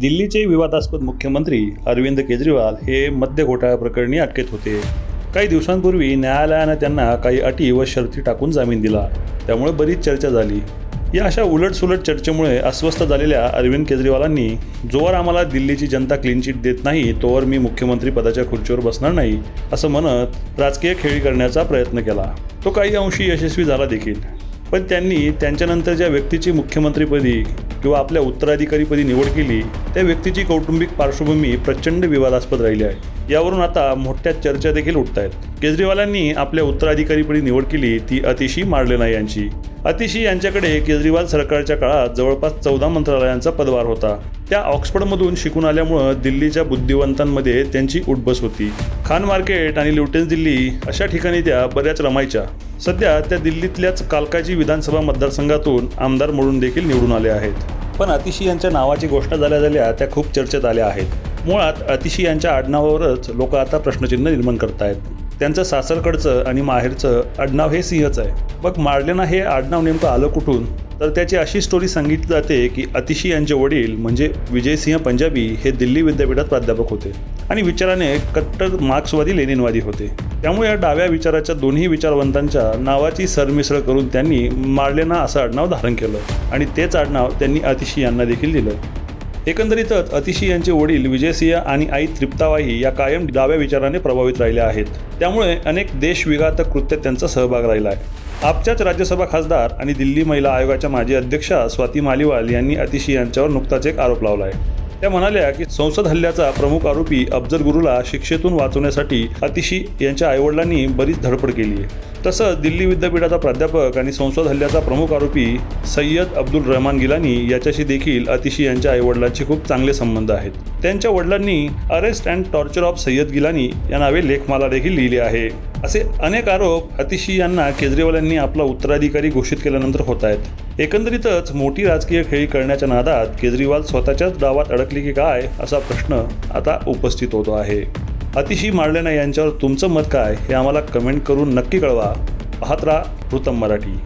दिल्लीचे विवादास्पद मुख्यमंत्री अरविंद केजरीवाल हे मद्य घोटाळ्या प्रकरणी अटकेत होते. काही दिवसांपूर्वी न्यायालयानं त्यांना काही अटी व शर्ती टाकून जामीन दिला. त्यामुळे बरीच चर्चा झाली. या अशा उलटसुलट चर्चेमुळे अस्वस्थ झालेल्या अरविंद केजरीवालांनी जोवर आम्हाला दिल्लीची जनता क्लीन चिट देत नाही तोवर मी मुख्यमंत्री पदाच्या खुर्चीवर बसणार नाही असं म्हणत राजकीय खेळी करण्याचा प्रयत्न केला. तो काही अंशी यशस्वी झाला देखील. पण त्यांनी त्यांच्यानंतर ज्या व्यक्तीची मुख्यमंत्रीपदी किंवा आपल्या उत्तराधिकारीपदी निवड केली त्या व्यक्तीची कौटुंबिक पार्श्वभूमी प्रचंड विवादास्पद राहिली आहे. यावरून आता मोठ्या चर्चा देखील उठत आहेत. केजरीवालांनी आपल्या उत्तराधिकारीपदी निवड केली ती अतिशी मारलेना यांची. अतिशी यांच्याकडे केजरीवाल सरकारच्या काळात जवळपास चौदा मंत्रालयांचा पदभार होता. त्या ऑक्सफर्डमधून शिकून आल्यामुळं दिल्लीच्या बुद्धिवंतांमध्ये त्यांची उठबस होती. खान मार्केट आणि ल्युटन्स दिल्ली अशा ठिकाणी त्या बऱ्याच रमायच्या. सध्या त्या दिल्लीतल्याच कालकाजी विधानसभा मतदारसंघातून आमदार म्हणून देखील निवडून आले आहेत. पण अतिशी यांच्या नावाची घोषणा झाल्या झाल्या त्या खूप चर्चेत आल्या आहेत. मुळात अतिशी यांच्या आडनावावरच लोक आता प्रश्नचिन्ह निर्माण करत आहेत त्यांचं सासरकडचं आणि माहेरचं आडनाव हे सिंहच आहे. मग मारलेना हे आडनाव नेमकं आलं कुठून? तर त्याची अशी स्टोरी सांगितली जाते की अतिशी यांचे वडील म्हणजे विजयसिंह पंजाबी हे दिल्ली विद्यापीठात प्राध्यापक होते. आणि विचाराने कट्टर मार्क्सवादी लेनिनवादी होते. त्यामुळे या डाव्या विचाराच्या दोन्ही विचारवंतांच्या नावाची सरमिसळ करून त्यांनी मारलेना असं आडनाव धारण केलं. आणि तेच आडनाव त्यांनी अतिशी यांना देखील दिलं. एकंदरीतच अतिशी यांचे वडील विजयसिंह आणि आई तृप्ताबाई या कायम डाव्या विचाराने प्रभावित राहिल्या आहेत. त्यामुळे अनेक देशविघातक कृत्यात त्यांचा सहभाग राहिला आहे. आपच्याच राज्यसभा खासदार आणि दिल्ली महिला आयोगाच्या माजी अध्यक्षा स्वाती मालिवाल यांनी अतिशी यांच्यावर नुकताच एक आरोप लावला आहे त्या म्हणाल्या की संसद हल्ल्याचा प्रमुख आरोपी अफजल गुरुला शिक्षेतून वाचवण्यासाठी अतिशी यांच्या आईवडिलांनी बरीच धडपड केली आहे. तसंच दिल्ली विद्यापीठाचा प्राध्यापक आणि संसद हल्ल्याचा प्रमुख आरोपी सय्यद अब्दुल रहमान गिलानी याच्याशी देखील अतिशी यांच्या आईवडिलांचे खूप चांगले संबंध आहेत. त्यांच्या वडिलांनी arrest and torture of Syed Gilani या नावे लेखमाला देखील लिहिली आहे. असे अनेक आरोप अतिशी यांना केजरीवाल यांनी आपला उत्तराधिकारी घोषित केल्यानंतर होत आहेत. एकंदरीतच मोठी राजकीय खेळी करण्याच्या नादात केजरीवाल स्वतःच्याच डावात अडकले की काय असा प्रश्न आता उपस्थित होतो आहे. अतिशी मारलेना यांच्यावर तुमचं मत काय हे आम्हाला कमेंट करून नक्की कळवा. पाहत राहा कृतम मराठी.